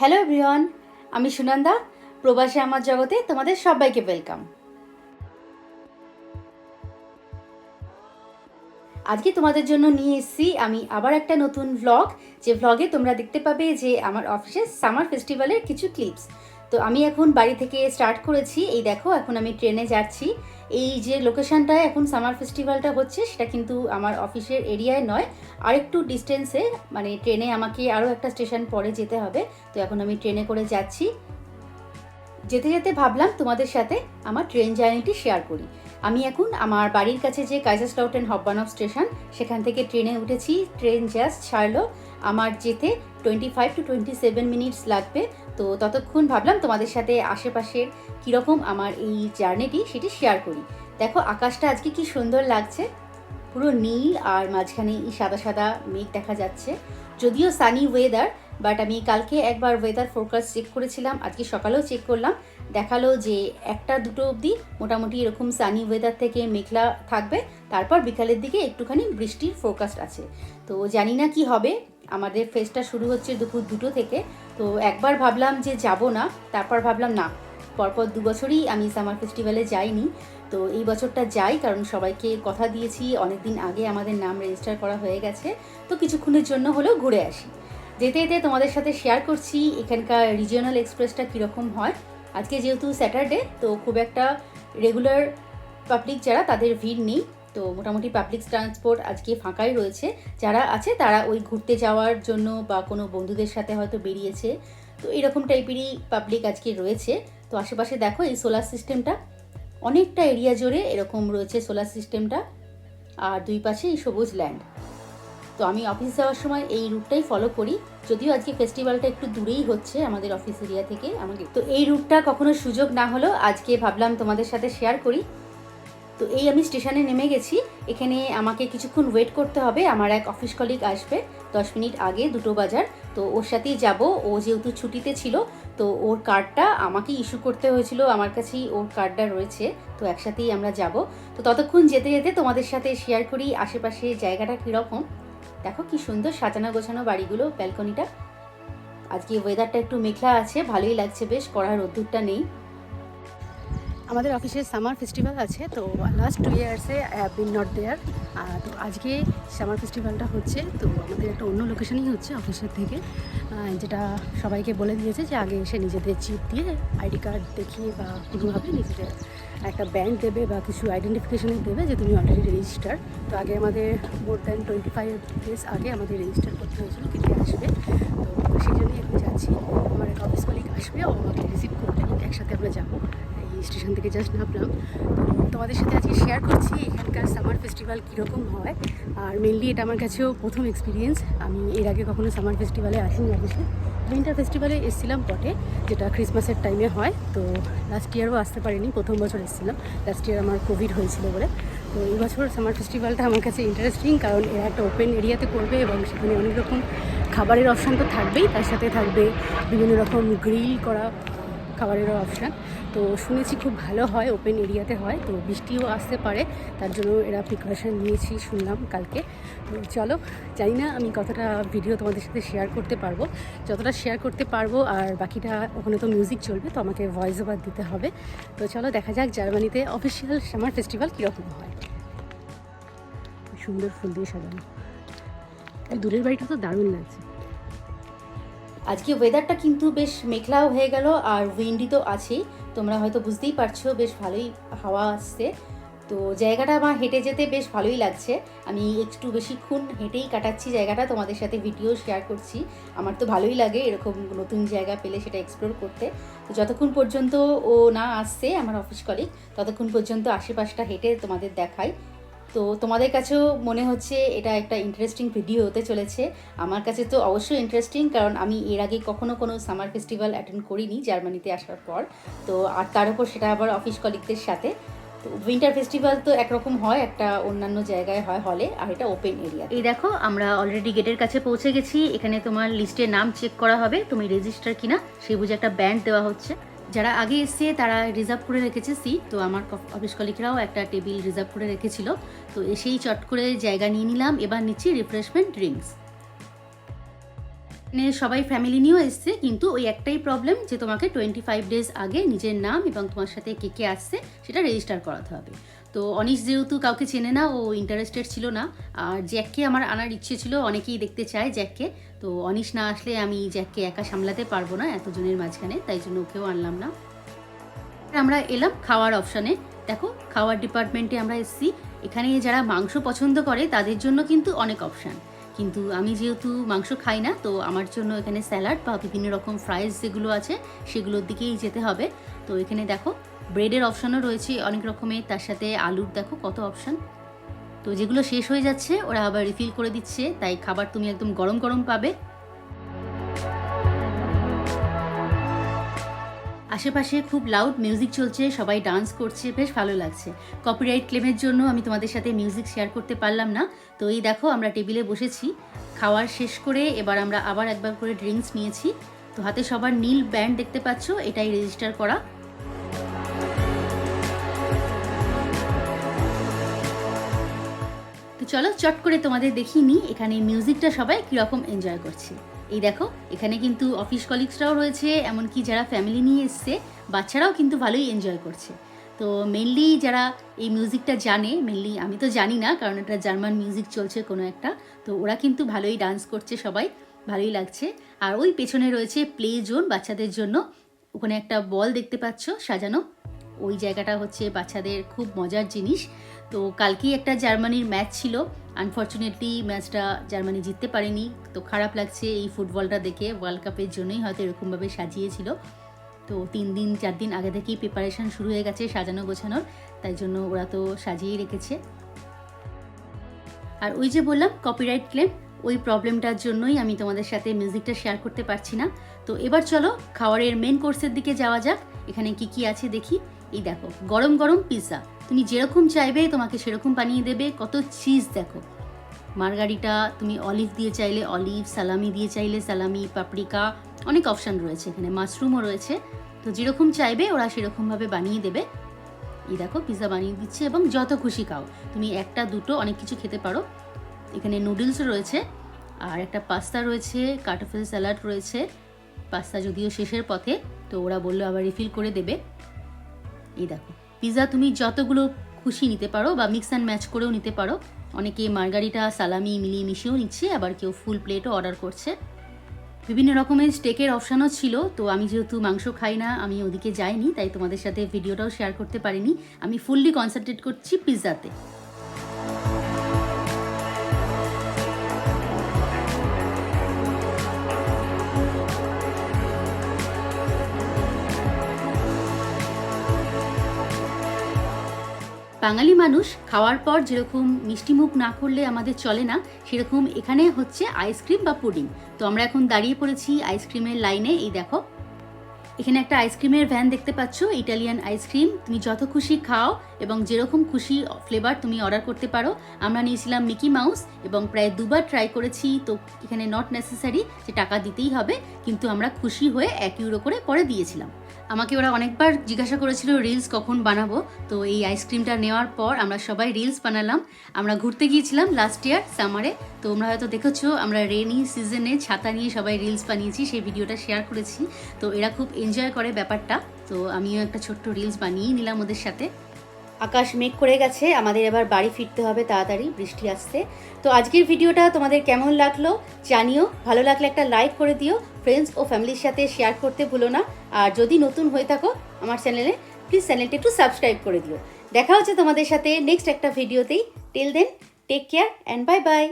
Hello everyone আমি সুনন্দা। প্রবাসে আমার জগতে তোমাদের সবাইকে ওয়েলকাম আজকে তোমাদের জন্য নিয়ে এসেছি আমি আবার একটা নতুন ভ্লগ যে ভ্লগে তোমরা দেখতে পাবে যে আমার অফিসের সামার ফেস্টিভ্যালের কিছু ক্লিপস তো আমি এখন বাড়ি থেকে স্টার্ট করেছি। এই দেখো, এখন আমি ট্রেনে যাচ্ছি। এই যে লোকেশনটায় এখন সামার ফেস্টিভ্যালটা হচ্ছে, সেটা কিন্তু আমার অফিসের এরিয়ায় নয়। আরেকটু ডিস্টেন্সে মানে ট্রেনে আমাকে আরও একটা স্টেশন পরে যেতে হবে। তো এখন আমি ট্রেনে করে যাচ্ছি। যেতে যেতে ভাবলাম তোমাদের সাথে আমার ট্রেন জার্নিটি শেয়ার করি। আমি এখন আমার বাড়ির কাছে যে কাইজাসলাউটেন হব্বানব স্টেশন সেখান থেকে ট্রেনে উঠেছি। ট্রেন জাস্ট ছাড়লো। আমার যেতে twenty five to twenty seven minutes লাগবে। তো ততক্ষণ ভাবলাম তোমাদের সাথে আশেপাশের কীরকম আমার এই জার্নিটি সেটি শেয়ার করি। দেখো, আকাশটা আজকে কি সুন্দর লাগছে। পুরো নীল আর মাঝখানে এই সাদা সাদা মেঘ দেখা যাচ্ছে। যদিও সানি ওয়েদার বাট আমি কালকে একবার ওয়েদার ফোরকাস্ট চেক করেছিলাম। আজকে সকালেও চেক করলাম। দেখাল যে একটা দুটো অবধি মোটামুটি এরকম সানি ওয়েদার থেকে মেঘলা থাকবে। তারপর বিকালের দিকে একটুখানি বৃষ্টির ফোরকাস্ট আছে। তো জানি না কি হবে। আমাদের ফেস্টটা শুরু হচ্ছে দুপুর দুটো থেকে। তো একবার ভাবলাম যে যাব না, তারপর ভাবলাম না। পরপর দু বছরই আমি সামার ফেস্টিভ্যালে যাইনি। তো এই বছরটা যাই, কারণ সবাইকে কথা দিয়েছি অনেক দিন আগে আমাদের নাম রেজিস্টার করা হয়ে গেছে। তো কিছুক্ষণের জন্য হলেও ঘুরে আসি। যেতে যেতে তোমাদের সাথে শেয়ার করছি, এখানকার রিজিওনাল এক্সপ্রেসটা কীরকম হয়। আজকে যেহেতু স্যাটারডে তো খুব একটা রেগুলার পাবলিক যারা তাদের ভিড় নেই। তো মোটামুটি পাবলিক ট্রান্সপোর্ট আজকে ফাঁকাই রয়েছে। যারা আছে তারা ওই ঘুরতে যাওয়ার জন্য বা কোনো বন্ধুদের সাথে হয়তো বেরিয়েছে। তো এরকম টাইপেরই পাবলিক আজকে রয়েছে। তো আশেপাশে দেখো এই সোলার সিস্টেমটা অনেকটা এরিয়া জুড়ে এরকম রয়েছে সোলার সিস্টেমটা আর দুই পাশে এই সবুজ ল্যান্ড তো আমি অফিস যাওয়ার সময় এই রুটটাই ফলো করি। যদিও আজকে ফেস্টিভ্যালটা একটু দূরেই হচ্ছে আমাদের অফিস এরিয়া থেকে আমাকে। তো এই রুটটা কখনো সুযোগ না হলেও আজকে ভাবলাম তোমাদের সাথে শেয়ার করি। তো এই আমি স্টেশনে নেমে গেছি। এখানে আমাকে কিছুক্ষণ ওয়েট করতে হবে। আমার এক অফিস কলিগ আসবে দশ মিনিট আগে দুটো বাজার। তো ওর সাথেই যাব। ও যেহেতু ছুটিতে ছিল, তো ওর কার্ডটা আমাকে ইস্যু করতে হয়েছিল। আমার কাছেই ওর কার্ডটা রয়েছে। তো একসাথেই আমরা যাব। তো ততক্ষণ যেতে যেতে তোমাদের সাথে শেয়ার করি আশেপাশে জায়গাটা কীরকম। দেখো কি সুন্দর সাজানো গোছানো বাড়িগুলো ব্যালকনিটা আজকে ওয়েদারটা একটু মেঘলা আছে, ভালোই লাগছে। বেশ কড়া রোদ্দুরটা নেই। আমাদের অফিসে সামার ফেস্টিভ্যাল আছে, তো লাস্ট টু ইয়ার্সে হ্যাভ বিন নট দেয়ার তো আজকে সামার ফেস্টিভ্যালটা হচ্ছে, তো আমাদের একটা অন্য লোকেশনেই হচ্ছে অফিসের থেকে যেটা সবাইকে বলে দিয়েছে যে আগে এসে নিজেদের চিপ দিয়ে আইডি কার্ড দেখিয়ে বা কোনোভাবে নিজেদের একটা ব্যাংক দেবে বা কিছু আইডেন্টিফিকেশনের দেবে যে তুমি অলরেডি রেজিস্টার তো আগে আমাদের more than twenty five days আগে আমাদের রেজিস্টার করতে হয়েছিল কে আসবে। তো সেই জন্যই আমি যাচ্ছি, আমার একটা অফিস কলিগ আসবে, ও আমাকে রিসিভ করবে, একসাথে আমরা যাব। স্টেশন থেকে জাস্ট নামলাম তো তোমাদের সাথে আজকে শেয়ার করছি এখানকার সামার ফেস্টিভ্যাল কীরকম হয়। আর মেনলি এটা আমার কাছেও প্রথম এক্সপিরিয়েন্স আমি এর আগে কখনো সামার ফেস্টিভ্যালে আসিনি, অবশ্যই। উইন্টার ফেস্টিভ্যালে এসেছিলাম পটে যেটা ক্রিসমাসের টাইমে হয়। তো লাস্ট ইয়ারও আসতে পারিনি, প্রথম বছর এসেছিলাম। লাস্ট ইয়ার আমার কোভিড হয়েছিল বলে। তো এই বছর সামার ফেস্টিভ্যালটা আমার কাছে ইন্টারেস্টিং কারণ এরা একটা ওপেন এরিয়াতে করবে এবং সেখানে অনেক রকম খাবারের অপশান তো থাকবেই। তার সাথে থাকবে বিভিন্ন রকম গ্রিল করা খাবারেরও অপশান তো শুনেছি খুব ভালো হয় ওপেন এরিয়াতে হয়, তো বৃষ্টিও আসতে পারে, তার জন্য এরা প্রিপারেশান নিয়েছি শুনলাম কালকে। চলো, জানি না আমি কতটা ভিডিও তোমাদের সাথে শেয়ার করতে পারব। যতটা শেয়ার করতে পারব, আর বাকিটা ওখানে তো মিউজিক চলবে, তো আমাকে ভয়েস ওভার দিতে হবে। তো চলো, দেখা যাক জার্মানিতে অফিসিয়াল সামার ফেস্টিভ্যাল কীরকম হয়। সুন্দর ফুল দিয়ে সাজানো। দূরের বাড়িটা তো দারুণ লাগছে। আজকে ওয়েদারটা কিন্তু বেশ মেঘলাও হয়ে গেল আর উইন্ডি তো আছেই। তোমরা হয়তো বুঝতেই পারছ, বেশ ভালোই হাওয়া আসছে। তো জায়গাটা আমার হেঁটে যেতে বেশ ভালোই লাগছে। আমি একটু বেশিক্ষণ হেঁটেই কাটাচ্ছি জায়গাটা, তোমাদের সাথে ভিডিও শেয়ার করছি। আমার তো ভালোই লাগে এরকম নতুন জায়গা পেলে সেটা এক্সপ্লোর করতে। তো যতক্ষণ পর্যন্ত ও না আসছে, আমার অফিস কলিগ ততক্ষণ পর্যন্ত আশেপাশটা হেঁটে তোমাদের দেখাই। তো তোমাদের কাছেও মনে হচ্ছে এটা একটা ইন্টারেস্টিং ভিডিও হতে চলেছে। আমার কাছে তো অবশ্যই ইন্টারেস্টিং কারণ আমি এর আগে কখনো কোনো সামার ফেস্টিভ্যাল অ্যাটেন্ড করিনি জার্মানিতে আসার পর। তো আর তার উপর সেটা আবার অফিস কলিগদের সাথে। তো উইন্টার ফেস্টিভ্যাল তো একরকম হয়, একটা অন্যান্য জায়গায় হয় হলে আর এটা ওপেন এরিয়া এই দেখো, আমরা অলরেডি গেটের কাছে পৌঁছে গেছি। এখানে তোমার লিস্টে নাম চেক করা হবে, তুমি রেজিস্টার কিনা সেই বুঝে একটা ব্যান্ড দেওয়া হচ্ছে। যারা আগে এসছে, তারা রিজার্ভ করে রেখেছে সিট তো আমার অফিস কলিগরাও একটা টেবিল রিজার্ভ করে রেখেছিল। তো এসেই চট করে জায়গা নিয়ে নিলাম। এবার নিচ্ছি রিফ্রেশমেন্ট ড্রিঙ্কস মানে সবাই ফ্যামিলি নিয়েও এসছে, কিন্তু ওই একটাই প্রবলেম যে তোমাকে টোয়েন্টি ফাইভ ডেজ আগে নিজের নাম এবং তোমার সাথে কে কে আসছে, সেটা রেজিস্টার করাতে হবে। তো অনিশ যেহেতু কাউকে চেনে না, ও ইন্টারেস্টেড ছিল না। আর জ্যাককে আমার আনার ইচ্ছে ছিল, অনেকেই দেখতে চায় জ্যাককে। তো অনিশ না আসলে আমি জ্যাককে একা সামলাতে পারব না এতজনের মাঝখানে, তাই জন্য ওকেও আনলাম না। আমরা এলাম খাওয়ার অপশানে। দেখো, খাওয়ার ডিপার্টমেন্টে আমরা এসেছি। এখানে যারা মাংস পছন্দ করে, তাদের জন্য কিন্তু অনেক অপশান কিন্তু আমি যেহেতু মাংস খাই না, তো আমার জন্য এখানে স্যালাড বা বিভিন্ন রকম ফ্রাইজ যেগুলো আছে, সেগুলোর দিকেই যেতে হবে। তো এখানে দেখো ব্রেডের অপশানও রয়েছে অনেক রকমের তার সাথে আলুর দেখো কত অপশান তো যেগুলো শেষ হয়ে যাচ্ছে, ওরা আবার রিফিল করে দিচ্ছে। তাই খাবার তুমি একদম গরম গরম পাবে। আশেপাশে খুব লাউড মিউজিক চলছে, সবাই ডান্স করছে, বেশ ভালো লাগছে। কপিরাইট ক্লেমের জন্য আমি তোমাদের সাথে মিউজিক শেয়ার করতে পারলাম না। তো এই দেখো, আমরা টেবিলে বসেছি। খাওয়ার শেষ করে এবার আমরা আবার একবার করে ড্রিঙ্কস নিয়েছি। তো হাতে সবার নীল ব্যান্ড দেখতে পাচ্ছ, এটাই রেজিস্টার করা। চলো চট করে তোমাদের দেখিয়ে নিই, এখানে মিউজিকটা সবাই কীরকম এনজয় করছে। এই দেখো, এখানে কিন্তু অফিস কলিগসরাও রয়েছে, এমনকি যারা ফ্যামিলি নিয়ে এসছে, বাচ্চারাও কিন্তু ভালোই এনজয় করছে। তো মেনলি যারা এই মিউজিকটা জানে মেনলি আমি তো জানি না, কারণ এটা জার্মান মিউজিক চলছে কোনো একটা, তো ওরা কিন্তু ভালোই ডান্স করছে সবাই, ভালোই লাগছে। আর ওই পেছনে রয়েছে প্লে জোন বাচ্চাদের জন্য। ওখানে একটা বল দেখতে পাচ্ছ, সাজানো। ওই জায়গাটা হচ্ছে বাচ্চাদের খুব মজার জিনিস। তো কালকেই একটা জার্মানির ম্যাচ ছিল। আনফর্চুনেটলি ম্যাচটা জার্মানি জিততে পারেনি। তো খারাপ লাগছে এই ফুটবলটা দেখে। ওয়ার্ল্ড কাপের জন্যই হয়তো এরকমভাবে সাজিয়েছিল। তো তিন দিন, চার দিন আগে থেকেই প্রিপারেশন শুরু হয়ে গেছে সাজানো, গোছানোর। তাই জন্য ওরা তো সাজিয়েই রেখেছে। আর ওই যে বললাম কপিরাইট ক্লেম ওই প্রবলেমটার জন্যই আমি তোমাদের সাথে মিউজিকটা শেয়ার করতে পারছি না। তো এবার চলো, খাওয়ারের মেন কোর্সের দিকে যাওয়া যাক। এখানে কি কি আছে দেখি। এই দেখো, গরম গরম পিৎজা তুমি যেরকম চাইবে, তোমাকে সেরকম বানিয়ে দেবে। কত চিজ দেখো। মার্গারিটা তুমি অলিভ দিয়ে চাইলে অলিভ সালামি দিয়ে চাইলে সালামি পাপরিকা অনেক অপশান রয়েছে এখানে। মাশরুমও রয়েছে। তো যেরকম চাইবে, ওরা সেরকমভাবে বানিয়ে দেবে। এই দেখো পিৎজা বানিয়ে দিচ্ছে এবং যত খুশি খাও। তুমি একটা, দুটো, অনেক কিছু খেতে পারো। এখানে নুডলস রয়েছে। আর একটা পাস্তা রয়েছে কাটাফেল স্যালাড রয়েছে। পাস্তা যদিও শেষের পথে, তো ওরা বলল আবার রিফিল করে দেবে। এই দেখো। পিৎজা তুমি যতগুলো খুশি নিতে পারো বা মিক্স অ্যান্ড ম্যাচ করেও নিতে পারো। অনেকে মার্গারিটা, সালামি মিলিয়ে মিশিয়েও নিচ্ছে, আবার কেউ ফুল প্লেটও অর্ডার করছে। বিভিন্ন রকমের স্টেকের অপশানও ছিল, তো আমি যেহেতু মাংস খাই না, আমি ওদিকে যাইনি, তাই তোমাদের সাথে ভিডিওটাও শেয়ার করতে পারিনি। আমি ফুললি কনসেন্ট্রেট করছি পিৎজাতে বাঙালি মানুষ খাওয়ার পর যেরকম মিষ্টি মুখ না করলে আমাদের চলে না, সেরকম এখানে হচ্ছে আইসক্রিম বা পুডিং তো আমরা এখন দাঁড়িয়ে পড়েছি আইসক্রিমের লাইনে এই দেখো এখানে একটা আইসক্রিমের ভ্যান দেখতে পাচ্ছ, ইটালিয়ান আইসক্রিম। তুমি যত খুশি খাও এবং যেরকম খুশি ফ্লেভার তুমি অর্ডার করতে পারো। আমরা নিয়েছিলাম মিকি মাউস এবং প্রায় দুবার ট্রাই করেছি, তো এখানে নট নেসেসারি যে টাকা দিতেই হবে, কিন্তু আমরা খুশি হয়ে এক ইউরো করে পরে দিয়েছিলাম। আমাকে ওরা অনেকবার জিজ্ঞাসা করেছিল রিলস কখন বানাবো? তো এই আইসক্রিমটা নেওয়ার পর আমরা সবাই রিলস বানালাম। আমরা ঘুরতে গিয়েছিলাম লাস্ট ইয়ার সামারে তোমরা হয়তো দেখেছ, আমরা রেনি সিজনে ছাতা নিয়ে সবাই রিলস বানিয়েছি, সেই ভিডিওটা শেয়ার করেছি। তো এরা খুব এনজয় করে ব্যাপারটা, তো আমিও একটা ছোট্ট রিলস বানিয়ে নিলাম ওদের সাথে। আকাশ মেঘ করে গেছে, আমাদের এবার বাড়ি ফিরতে হবে তাড়াতাড়ি, বৃষ্টি আসছে। তো আজকের ভিডিওটা তোমাদের কেমন লাগল জানিও, ভালো লাগলে একটা লাইক করে দিও ফ্রেন্ডস ও ফ্যামিলির সাথে শেয়ার করতে ভুলো না। আর যদি নতুন হয়ে থাকো আমার চ্যানেলে প্লিজ চ্যানেলটা একটু সাবস্ক্রাইব করে দিও। দেখা হচ্ছে তোমাদের সাথে নেক্সট একটা ভিডিওতেই till then take care and bye bye